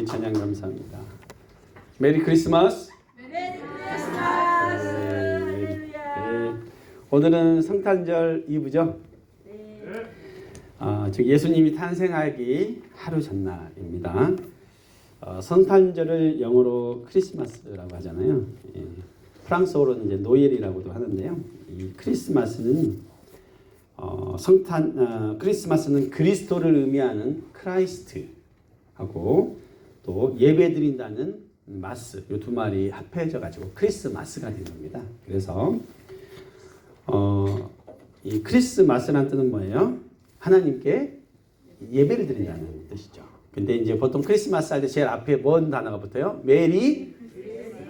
주님 찬양 감사합니다. 메리 크리스마스. 메리 크리스마스. 네. 네. 오늘은 성탄절 이브죠. 네. 아, 즉 예수님이 탄생하기 하루 전날입니다. 어, 성탄절을 영어로 크리스마스라고 하잖아요. 예. 프랑스어로는 이제 노엘이라고도 하는데요. 이 크리스마스는 어, 성탄 어, 크리스마스는 그리스도를 의미하는 크라이스트하고 또 예배 드린다는 마스 이두 말이 합해져 가지고 크리스마스가 된 겁니다. 그래서 어, 이 크리스마스라는 뜻은 뭐예요? 하나님께 예배를 드린다는 뜻이죠. 근데 이제 보통 크리스마스 할 때 제일 앞에 뭔 단어가 붙어요? 메리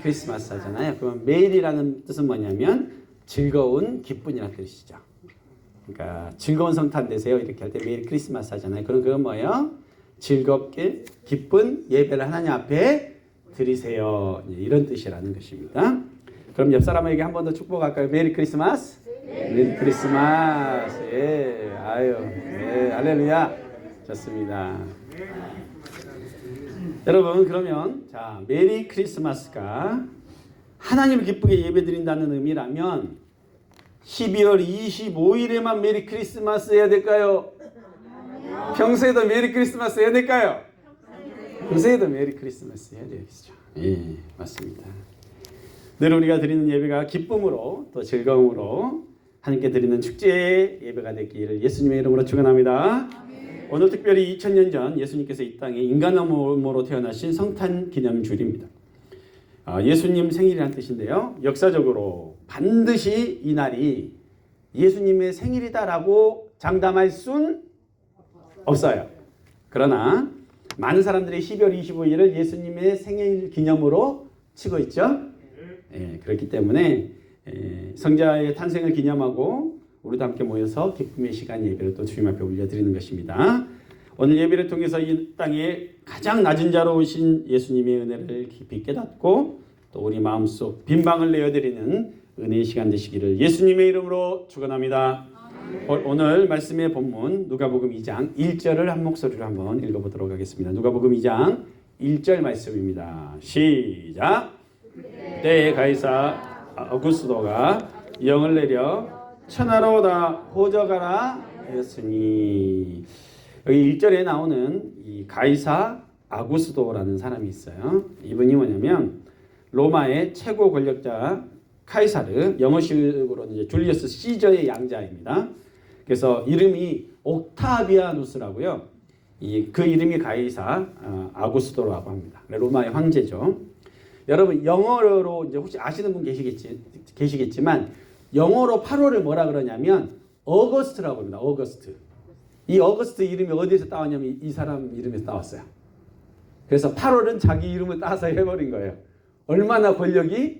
크리스마스 하잖아요. 그러면 메리라는 뜻은 뭐냐면 즐거운 기쁨이라는 뜻이죠. 그러니까 즐거운 성탄 되세요. 이렇게 할 때 메리 크리스마스 하잖아요. 그럼 그건 뭐예요? 즐겁게 기쁜 예배를 하나님 앞에 드리세요. 이런 뜻이라는 것입니다. 그럼 옆 사람에게 한 번 더 축복할까요? 메리 크리스마스. 메리 크리스마스. 예, 아유, 예, 할렐루야. 좋습니다. 여러분 그러면 자 메리 크리스마스가 하나님을 기쁘게 예배드린다는 의미라면 12월 25일에만 메리 크리스마스 해야 될까요? 평소에도 메리 크리스마스 해야 될까요? 평소에도 메리 크리스마스 해야 되겠죠. 예, 맞습니다. 늘 우리가 드리는 예배가 기쁨으로 또 즐거움으로 하나님께 드리는 축제의 예배가 되기를 예수님의 이름으로 축원합니다. 오늘 특별히 2000년 전 예수님께서 이 땅에 인간의 몸으로 태어나신 성탄 기념주일입니다. 아, 예수님 생일이라는 뜻인데요. 역사적으로 반드시 이 날이 예수님의 생일이다라고 장담할 순 없어요. 그러나 많은 사람들이 12월 25일을 예수님의 생일 기념으로 치고 있죠. 예, 그렇기 때문에 예, 성자의 탄생을 기념하고 우리도 함께 모여서 기쁨의 시간 예배를 또 주님 앞에 올려드리는 것입니다. 오늘 예배를 통해서 이 땅에 가장 낮은 자로 오신 예수님의 은혜를 깊이 깨닫고 또 우리 마음속 빈방을 내어드리는 은혜의 시간 되시기를 예수님의 이름으로 축원합니다. 오- 오늘 말씀의 본문 누가복음 2장 1절을 한 목소리로 한번 읽어보도록 하겠습니다. 누가복음 2장 1절 말씀입니다. 시작. 때에 가이사 아구스도가 영을 내려 천하로 다 호적하라 하였으니 여기 1절에 나오는 이 가이사 아구스도라는 사람이 있어요. 이분이 뭐냐면 로마의 최고 권력자 카이사르 영어식으로는 이제 줄리어스 시저의 양자입니다. 그래서 이름이 옥타비아누스라고요. 이 그 이름이 가이사 어, 아구스도라고 합니다. 로마의 황제죠. 여러분 영어로 이제 혹시 아시는 분 계시겠지 계시겠지만 영어로 8월을 뭐라 그러냐면 어거스트라고 합니다. 어거스트. 이 어거스트 이름이 어디에서 따왔냐면 이 사람 이름에서 따왔어요. 그래서 8월은 자기 이름을 따서 해버린 거예요. 얼마나 권력이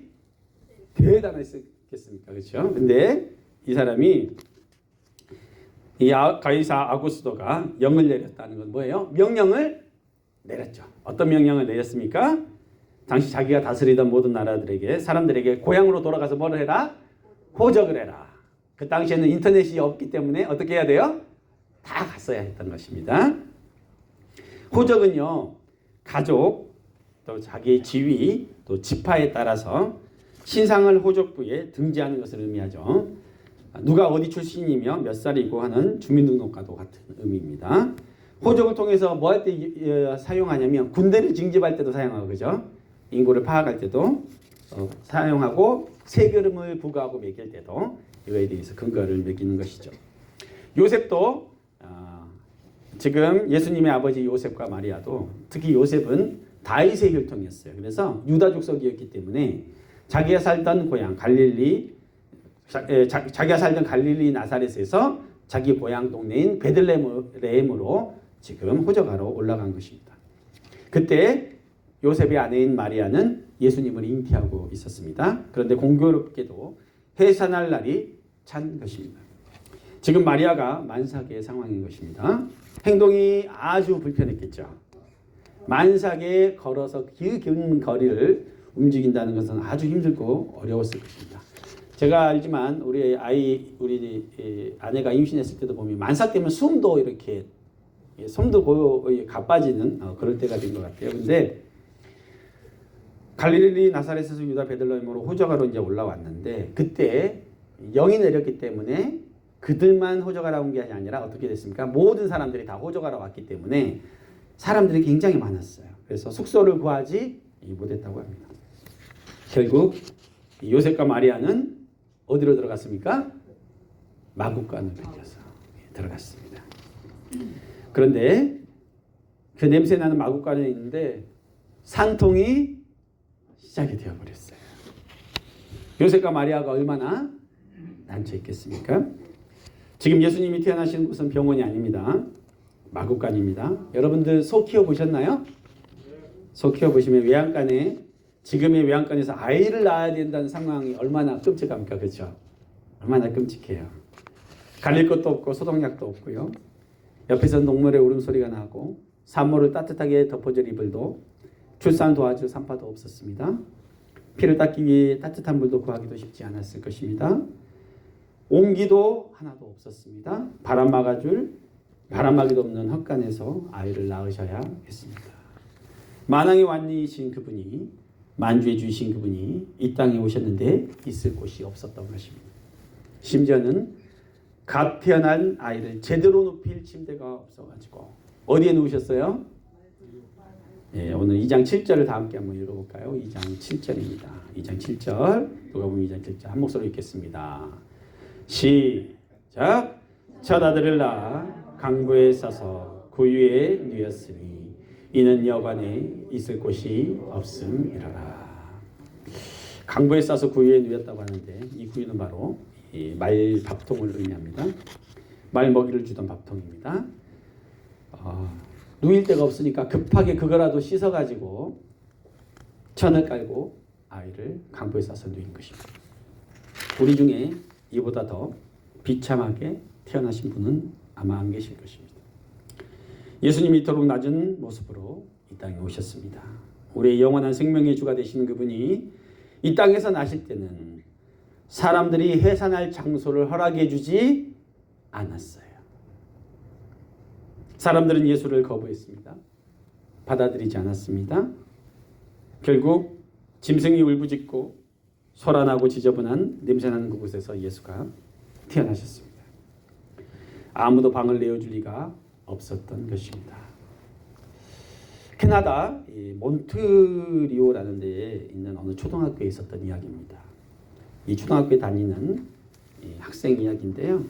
대단했겠습니까? 그렇죠? 근데 이 사람이 이 아- 가이사 아구스도가 영을 내렸다는 건 뭐예요? 명령을 내렸죠. 어떤 명령을 내렸습니까? 당시 자기가 다스리던 모든 나라들에게 사람들에게 고향으로 돌아가서 뭐를 해라? 호적을 해라. 그 당시에는 인터넷이 없기 때문에 어떻게 해야 돼요? 다 갔어야 했던 것입니다. 호적은요 가족 또 자기의 지위 또 지파에 따라서 신상을 호적부에 등재하는 것을 의미하죠. 누가 어디 출신이며 몇 살이고 하는 주민등록과도 같은 의미입니다. 호적을 통해서 뭐 할 때 사용하냐면 군대를 징집할 때도 사용하고 그죠? 인구를 파악할 때도 어, 사용하고 세금을 부과하고 매길 때도 이거에 대해서 근거를 매기는 것이죠. 요셉도 아, 지금 예수님의 아버지 요셉과 마리아도 특히 요셉은 다윗의 혈통이었어요. 그래서 유다 족속이었기 때문에 자기가 살던 고향 갈릴리 자, 에, 자, 자기가 살던 갈릴리 나사렛에서 자기 고향 동네인 베들레헴으로 지금 호적하러 올라간 것입니다. 그때 요셉의 아내인 마리아는 예수님을 잉태하고 있었습니다. 그런데 공교롭게도 해산할 날이 찬 것입니다. 지금 마리아가 만삭의 상황인 것입니다. 행동이 아주 불편했겠죠. 만삭에 걸어서 긴 거리를 움직인다는 것은 아주 힘들고 어려웠을 것입니다. 제가 알지만 우리 아이 우리 아내가 임신했을 때도 보면 만삭 때문에 숨도 이렇게 예, 손도 고요 가빠지는 어, 그럴 때가 된 것 같아요. 근데 갈릴리 나사렛에서 유다 베들레헴으로 호적하러 이제 올라왔는데 그때 영이 내렸기 때문에 그들만 호적하러 온게 아니라 어떻게 됐습니까? 모든 사람들이 다 호적하러 왔기 때문에 사람들이 굉장히 많았어요. 그래서 숙소를 구하지 못했다고 합니다. 결국 요셉과 마리아는 어디로 들어갔습니까? 마국간을 빌려서 들어갔습니다. 그런데 그 냄새 나는 마국간에 있는데 산통이 시작이 되어 버렸어요. 요셉과 마리아가 얼마나 난처 있겠습니까? 지금 예수님이 태어나신 곳은 병원이 아닙니다. 마국간입니다. 여러분들 소 키워 보셨나요? 소 키워 보시면 외양간에 지금의 외양간에서 아이를 낳아야 된다는 상황이 얼마나 끔찍합니까? 그렇죠? 얼마나 끔찍해요. 갈릴 것도 없고 소독약도 없고요. 옆에서 동물의 울음소리가 나고 산모를 따뜻하게 덮어줄 이불도 출산 도와줄 산파도 없었습니다. 피를 닦기 위해 따뜻한 물도 구하기도 쉽지 않았을 것입니다. 온기도 하나도 없었습니다. 바람 막아줄 바람막이도 없는 헛간에서 아이를 낳으셔야 했습니다. 만왕의 왕이신 그분이 만주해 주신 그분이 이 땅에 오셨는데 있을 곳이 없었던 것입니다. 심지어는 갓 태어난 아이를 제대로 눕힐 침대가 없어가지고 어디에 누우셨어요? 예, 오늘 2장 7절을 다 함께 한번 읽어볼까요? 2장 7절입니다. 2장 7절 누가 보면 2장 7절 한 목소리 읽겠습니다. 시작 첫 아들을 강구에 싸서 구유에 누였으니 이는 여관에 있을 곳이 없음이라라. 강구에 싸서 구유에 누였다고 하는데 이 구유는 바로 이 말 밥통을 의미합니다. 말 먹이를 주던 밥통입니다. 어, 누일 데가 없으니까 급하게 그거라도 씻어가지고 천을 깔고 아이를 강보에 싸서 누인 것입니다. 우리 중에 이보다 더 비참하게 태어나신 분은 아마 안 계실 것입니다. 예수님이 이토록 낮은 모습으로 이 땅에 오셨습니다. 우리의 영원한 생명의 주가 되시는 그분이 이 땅에서 나실 때는 사람들이 해산할 장소를 허락해 주지 않았어요. 사람들은 예수를 거부했습니다. 받아들이지 않았습니다. 결국 짐승이 울부짖고 소란하고 지저분한 냄새나는 그곳에서 예수가 태어나셨습니다. 아무도 방을 내어줄 리가 없었던 것입니다. 캐나다 몬트리오라는 데에 있는 어느 초등학교에 있었던 이야기입니다. 이 초등학교에 다니는 학생 이야기인데요.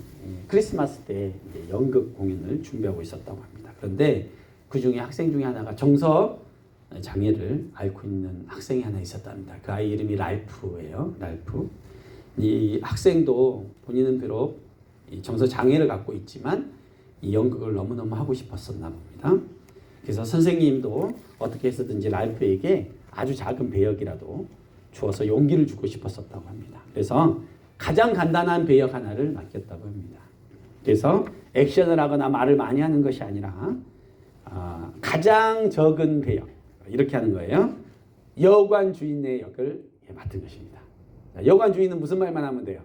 크리스마스 때 연극 공연을 준비하고 있었다고 합니다. 그런데 그 중에 학생 중에 하나가 정서 장애를 앓고 있는 학생이 하나 있었답니다. 그 아이 이름이 랄프예요. 랄프. 이 학생도 본인은 비록 정서 장애를 갖고 있지만 이 연극을 너무너무 하고 싶었었나 봅니다. 그래서 선생님도 어떻게 해서든지 랄프에게 아주 작은 배역이라도 주어서 용기를 주고 싶었었다고 합니다. 그래서 가장 간단한 배역 하나를 맡겼다고 합니다. 그래서 액션을 하거나 말을 많이 하는 것이 아니라 어, 가장 적은 배역 이렇게 하는 거예요. 여관 주인의 역을 맡은 것입니다. 여관 주인은 무슨 말만 하면 돼요?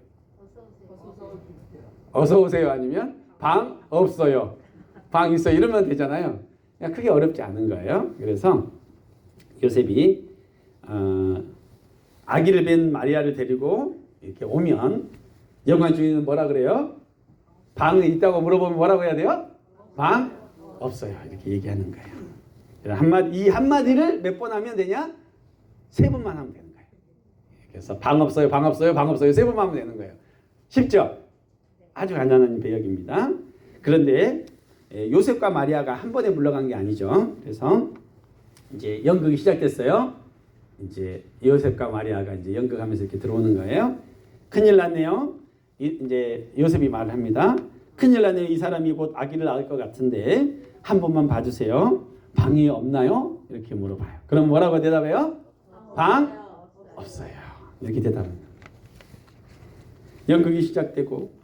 어서 오세요 아니면 방 없어요. 방 있어 이러면 되잖아요. 그냥 크게 어렵지 않은 거예요. 그래서 요셉이 어, 아기를 뵌 마리아를 데리고 이렇게 오면 여관 주인은 뭐라 그래요? 방에 있다고 물어보면 뭐라고 해야 돼요? 방 없어요. 이렇게 얘기하는 거예요. 한마디 이 한마디를 몇 번 하면 되냐? 세 번만 하면 되는 거예요. 그래서 방 없어요, 방 없어요, 방 없어요 세 번만 하면 되는 거예요. 쉽죠? 아주 간단한 배역입니다. 그런데 예, 요셉과 마리아가 한 번에 물러간 게 아니죠. 그래서 이제 연극이 시작됐어요. 이제 요셉과 마리아가 이제 연극하면서 이렇게 들어오는 거예요. 큰일 났네요. 이, 이제 요셉이 말을 합니다. 큰일 났네요. 이 사람이 곧 아기를 낳을 것 같은데 한 번만 봐주세요. 방이 없나요? 이렇게 물어봐요. 그럼 뭐라고 대답해요? 방 없어요. 이렇게 대답합니다. 연극이 시작되고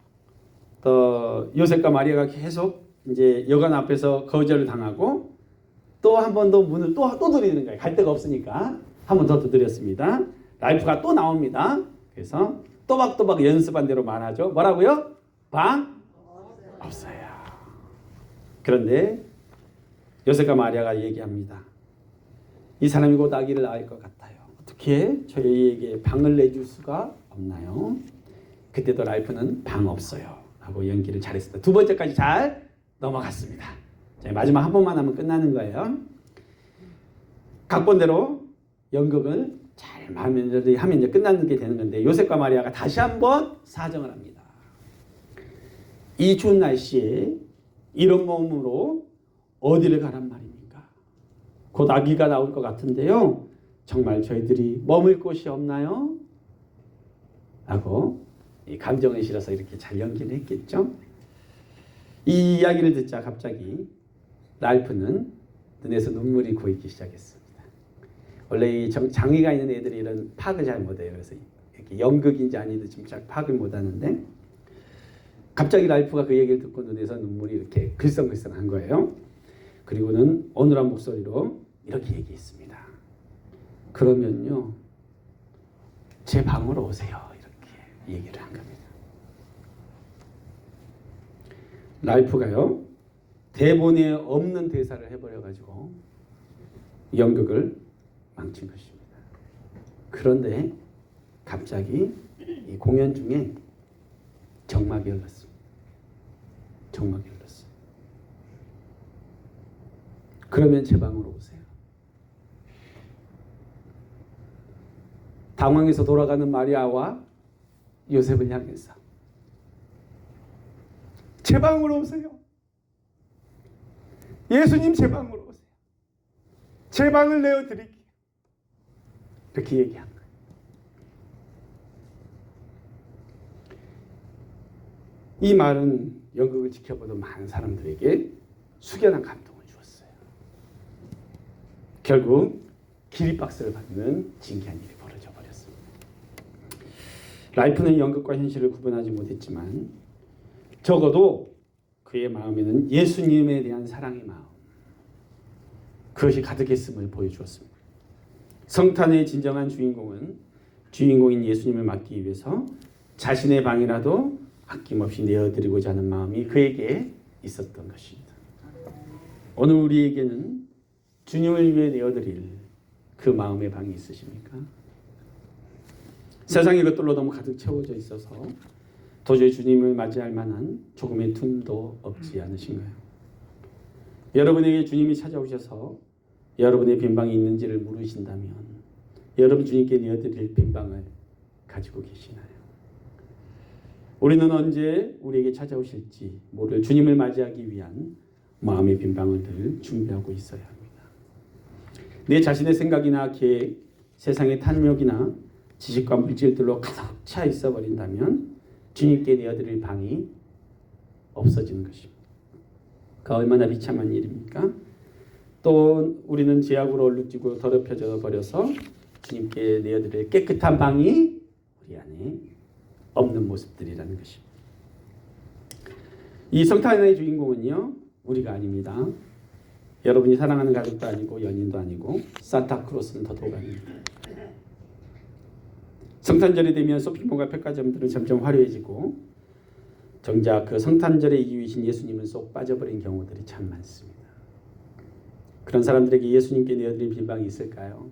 또 요셉과 마리아가 계속 이제 여관 앞에서 거절을 당하고 또 한 번 더 문을 또또 들이는 거예요. 갈 데가 없으니까 한 번 더 두드렸습니다. 라이프가 또 나옵니다. 그래서 또박또박 연습한 대로 말하죠. 뭐라고요? 방 없어요. 그런데 요셉과 마리아가 얘기합니다. 이 사람이 곧 아기를 낳을 것 같아요. 어떻게 저희에게 방을 내줄 수가 없나요? 그때도 랄프는 방 없어요. 하고 연기를 잘했습니다. 두 번째까지 잘 넘어갔습니다. 자, 마지막 한 번만 하면 끝나는 거예요. 각본대로 연극을 잘 하면 이제 끝나는 게 되는 건데 요셉과 마리아가 다시 한번 사정을 합니다. 이 추운 날씨에 이런 몸으로 어디를 가란 말입니까? 곧 아기가 나올 것 같은데요. 정말 저희들이 머물 곳이 없나요? 라고 이 감정에 실어서 이렇게 잘 연기를 했겠죠. 이 이야기를 듣자 갑자기 랄프는 눈에서 눈물이 고이기 시작했습니다. 원래 이 정- 장애가 있는 애들이 이런 파악을 잘 못해요. 그래서 이렇게 연극인지 아닌지 지금 잘 파악을 못하는데 갑자기 랄프가 그 얘기를 듣고 눈에서 눈물이 이렇게 글썽글썽한 거예요. 그리고는 어눌한 목소리로 이렇게 얘기했습니다. 그러면요, 제 방으로 오세요. 얘기를 한 겁니다. 랄프가요, 대본에 없는 대사를 해버려 가지고 연극을 망친 것입니다. 그런데 갑자기 이 공연 중에 정막이 흘렀습니다. 정막이 흘렀어요. 그러면 제 방으로 오세요. 당황해서 돌아가는 마리아와 요셉을 향해서 제 방으로 오세요. 예수님 제 방으로 오세요. 제 방을 내어 드릴게요. 이렇게 얘기한 거예요. 이 말은 연극을 지켜보던 많은 사람들에게 숙연한 감동을 주었어요. 결국 기립박수를 받는 진기한 버렸습니다. 라이프는 연극과 현실을 구분하지 못했지만 적어도 그의 마음에는 예수님에 대한 사랑의 마음 그것이 가득했음을 보여주었습니다. 성탄의 진정한 주인공은 주인공인 예수님을 맡기 위해서 자신의 방이라도 아낌없이 내어드리고자 하는 마음이 그에게 있었던 것입니다. 오늘 우리에게는 주님을 위해 내어드릴 그 마음의 방이 있으십니까? 세상의 것들로 너무 가득 채워져 있어서 도저히 주님을 맞이할 만한 조금의 틈도 없지 않으신가요? 여러분에게 주님이 찾아오셔서 여러분의 빈방이 있는지를 물으신다면 여러분 주님께 내어드릴 빈방을 가지고 계시나요? 우리는 언제 우리에게 찾아오실지 모를 주님을 맞이하기 위한 마음의 빈방을 늘 준비하고 있어야 합니다. 내 자신의 생각이나 계획, 세상의 탐욕이나 지식과 물질들로 가득 차 있어 버린다면 주님께 내어드릴 방이 없어지는 것입니다. 그 얼마나 비참한 일입니까? 또 우리는 죄악으로 얼룩지고 더럽혀져 버려서 주님께 내어드릴 깨끗한 방이 우리 안에 없는 모습들이라는 것입니다. 이 성탄의 주인공은요 우리가 아닙니다. 여러분이 사랑하는 가족도 아니고 연인도 아니고 산타크로스는 더더욱 아닙니다. 성탄절이 되면 쇼핑몰과 백화점들은 점점 화려해지고 정작 그 성탄절의 이유이신 예수님은 쏙 빠져버린 경우들이 참 많습니다. 그런 사람들에게 예수님께 내어드린 빈방이 있을까요?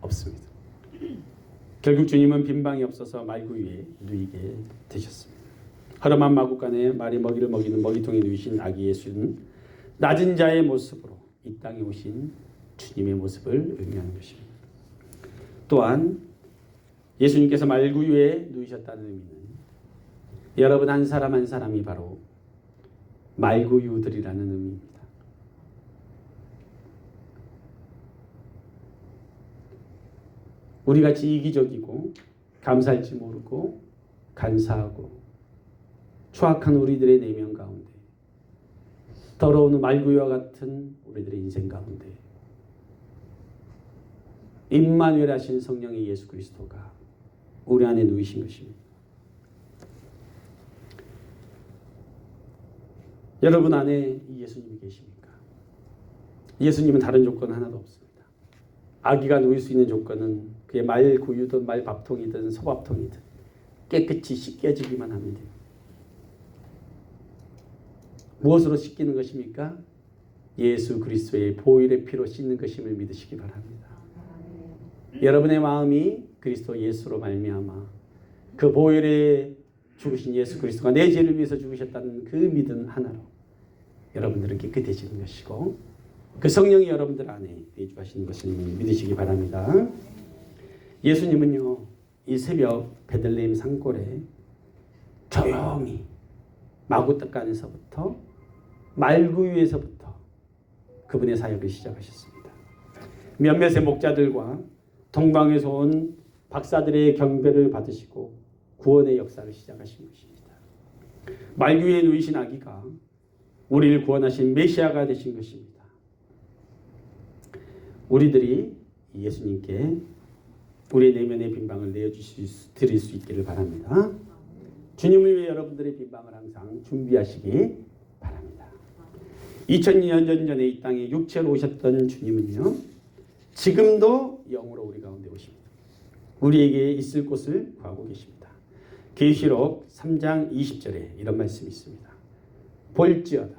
없습니다. 결국 주님은 빈방이 없어서 말구유에 누이게 되셨습니다. 허름한 마구간에 말이 먹이를 먹이는 먹이통에 누이신 아기 예수는 낮은 자의 모습으로 이 땅에 오신 주님의 모습을 의미하는 것입니다. 또한 예수님께서 말구유에 누이셨다는 의미는 여러분 한 사람 한 사람이 바로 말구유들이라는 의미입니다. 우리 같이 이기적이고 감사할 줄 모르고 간사하고 추악한 우리들의 내면 가운데 더러운 말구유와 같은 우리들의 인생 가운데 임마누엘 하신 성령의 예수 그리스도가 우리 안에 누이신 것입니다. 여러분 안에 이 예수님이 계십니까? 예수님은 다른 조건 하나도 없습니다. 아기가 누일 수 있는 조건은 그의 말 구유든 말 밥통이든 소밥통이든 깨끗이 씻겨지기만 하면 돼요. 무엇으로 씻기는 것입니까? 예수 그리스도의 보혈의 피로 씻는 것임을 믿으시기 바랍니다. 여러분의 마음이 그리스도 예수로 말미암아 그 보혈에 죽으신 예수 그리스도가 내 죄를 위해서 죽으셨다는 그 믿음 하나로 여러분들은 깨끗해지는 것이고 그 성령이 여러분들 안에 내주하시는 것을 믿으시기 바랍니다. 예수님은요 이 새벽 베들레헴 산골에 조용히 마구떡간에서부터 말구유에서부터 그분의 사역을 시작하셨습니다. 몇몇의 목자들과 동방에서 온 박사들의 경배를 받으시고 구원의 역사를 시작하신 것입니다. 말구유에 누이신 아기가 우리를 구원하신 메시아가 되신 것입니다. 우리들이 예수님께 우리 내면의 빈방을 수, 드릴 수 있기를 바랍니다. 주님을 위해 여러분들의 빈방을 항상 준비하시기 바랍니다. 2000년 전에 이 땅에 육체로 오셨던 주님은요. 지금도 영으로 우리 가운데 오십니다. 우리에게 있을 곳을 구하고 계십니다. 계시록 3장 20절에 이런 말씀이 있습니다. 볼지어다.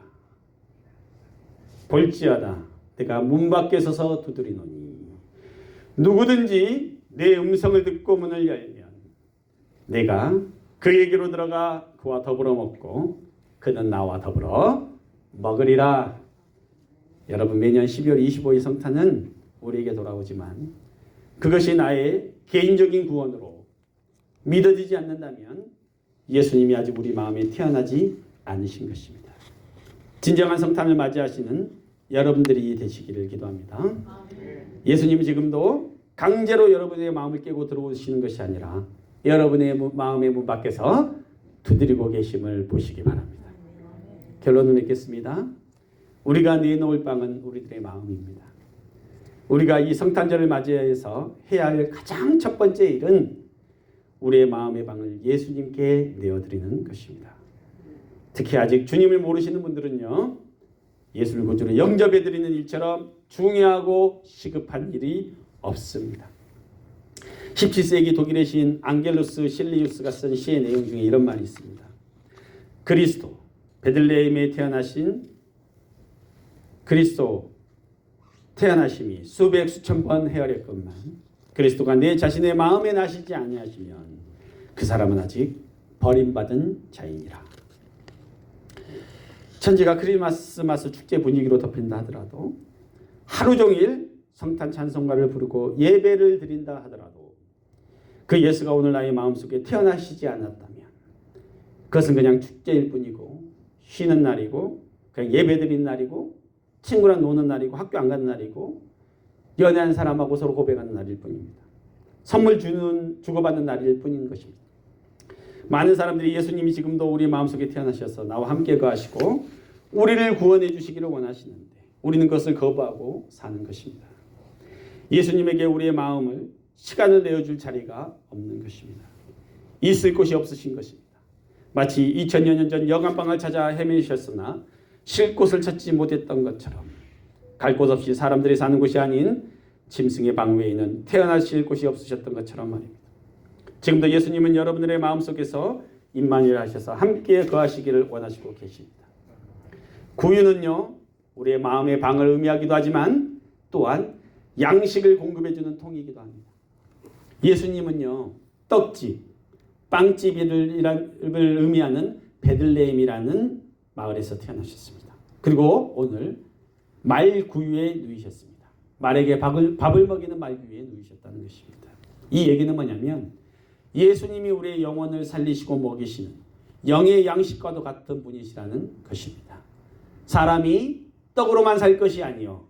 볼지어다. 내가 문 밖에 서서 두드리노니 누구든지 내 음성을 듣고 문을 열면 내가 그에게로 들어가 그와 더불어 먹고 그는 나와 더불어 먹으리라. 여러분 매년 12월 25일 성탄은 우리에게 돌아오지만 그것이 나의 개인적인 구원으로 믿어지지 않는다면 예수님이 아직 우리 마음에 태어나지 않으신 것입니다. 진정한 성탄을 맞이하시는 여러분들이 되시기를 기도합니다. 예수님이 지금도 강제로 여러분의 마음을 깨고 들어오시는 것이 아니라 여러분의 무- 마음의 문 밖에서 두드리고 계심을 보시기 바랍니다. 결론을 맺겠습니다. 우리가 내놓을 빵은 우리들의 마음입니다. 우리가 이 성탄절을 맞이해서 해야 할 가장 첫 번째 일은 우리의 마음의 방을 예수님께 내어드리는 것입니다. 특히 아직 주님을 모르시는 분들은요, 예수를 구주로 영접해드리는 일처럼 중요하고 시급한 일이 없습니다. 17세기 독일의 시인 앙겔루스 실리우스가 쓴 시의 내용 중에 이런 말이 있습니다. 그리스도 베들레헴에 태어나신 그리스도 태어나심이 수백 수천 번 헤아렸건만 그리스도가 내 자신의 마음에 나시지 아니하시면 그 사람은 아직 버림받은 자이니라. 천지가 크리스마스 축제 분위기로 덮인다 하더라도 하루 종일 성탄 찬송가를 부르고 예배를 드린다 하더라도 그 예수가 오늘 나의 마음속에 태어나시지 않았다면 그것은 그냥 축제일 뿐이고 쉬는 날이고 그냥 예배 드린 날이고 친구랑 노는 날이고 학교 안 가는 날이고 연애한 사람하고 서로 고백하는 날일 뿐입니다. 선물 주는 주고받는 날일 뿐인 것입니다. 많은 사람들이 예수님이 지금도 우리 마음속에 태어나셔서 나와 함께 거하시고 우리를 구원해 주시기를 원하시는데 우리는 그것을 거부하고 사는 것입니다. 예수님에게 우리의 마음을 시간을 내어줄 자리가 없는 것입니다. 있을 곳이 없으신 것입니다. 마치 2000여 년 전 여관방을 찾아 헤매셨으나 쉴 곳을 찾지 못했던 것처럼 갈 곳 없이 사람들이 사는 곳이 아닌 짐승의 방 외에는 태어나실 곳이 없으셨던 것처럼 말입니다. 지금도 예수님은 여러분들의 마음속에서 임만일 하셔서 함께 거하시기를 원하시고 계십니다. 구유는요, 우리의 마음의 방을 의미하기도 하지만 또한 양식을 공급해 주는 통이기도 합니다. 예수님은요, 떡집, 빵집을 의미하는 베들레헴이라는 마을에서 태어나셨습니다. 그리고 오늘 말구유에 누이셨습니다. 말에게 밥을, 밥을 먹이는 말구유에 누이셨다는 것입니다. 이 얘기는 뭐냐면 예수님이 우리의 영혼을 살리시고 먹이시는 영의 양식과도 같은 분이시라는 것입니다. 사람이 떡으로만 살 것이 아니요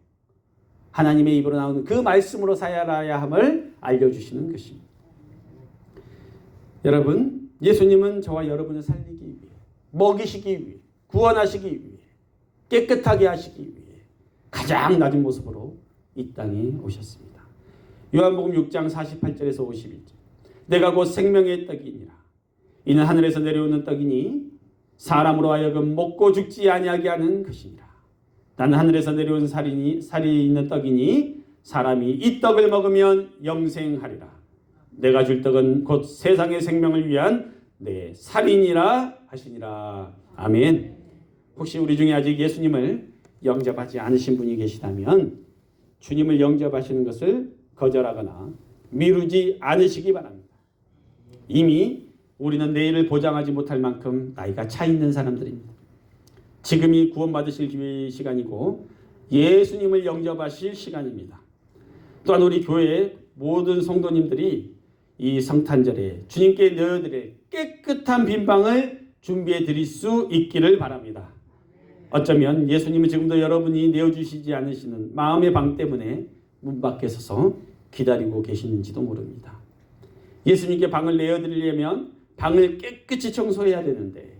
하나님의 입으로 나오는 그 말씀으로 살아야 함을 알려주시는 것입니다. 여러분, 예수님은 저와 여러분을 살리기 위해, 먹이시기 위해, 구원하시기 위해, 깨끗하게 하시기 위해 가장 낮은 모습으로 이 땅에 오셨습니다. 요한복음 6장 48절에서 51절. 내가 곧 생명의 떡이니라. 이는 하늘에서 내려오는 떡이니 사람으로 하여금 먹고 죽지 아니하게 하는 것이니라. 나는 하늘에서 내려온 살이니 살이 있는 떡이니 사람이 이 떡을 먹으면 영생하리라. 내가 줄 떡은 곧 세상의 생명을 위한 내 살이니라 하시니라. 아멘. 혹시 우리 중에 아직 예수님을 영접하지 않으신 분이 계시다면 주님을 영접하시는 것을 거절하거나 미루지 않으시기 바랍니다. 이미 우리는 내일을 보장하지 못할 만큼 나이가 차 있는 사람들입니다. 지금이 구원받으실 기회의 시간이고 예수님을 영접하실 시간입니다. 또한 우리 교회 모든 성도님들이 이 성탄절에 주님께 너희들의 깨끗한 빈방을 준비해 드릴 수 있기를 바랍니다. 어쩌면 예수님은 지금도 여러분이 내어주시지 않으시는 마음의 방 때문에 문 밖에 서서 기다리고 계시는지도 모릅니다. 예수님께 방을 내어드리려면 방을 깨끗이 청소해야 되는데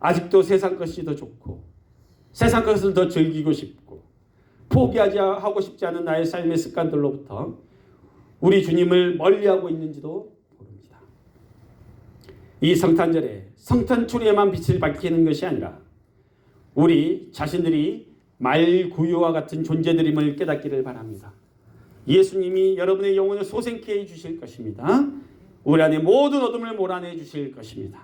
아직도 세상 것이 더 좋고 세상 것을 더 즐기고 싶고 포기하지 하고 싶지 않은 나의 삶의 습관들로부터 우리 주님을 멀리하고 있는지도 모릅니다. 이 성탄절에 성탄 추리에만 빛을 밝히는 것이 아니라 우리 자신들이 말구유와 같은 존재들임을 깨닫기를 바랍니다. 예수님이 여러분의 영혼을 소생케 해 주실 것입니다. 우리 안에 모든 어둠을 몰아내 주실 것입니다.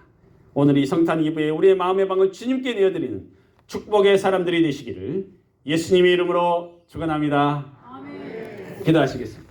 오늘 이 성탄 이브에 우리의 마음의 방을 주님께 내어드리는 축복의 사람들이 되시기를 예수님의 이름으로 축원합니다. 기도하시겠습니다.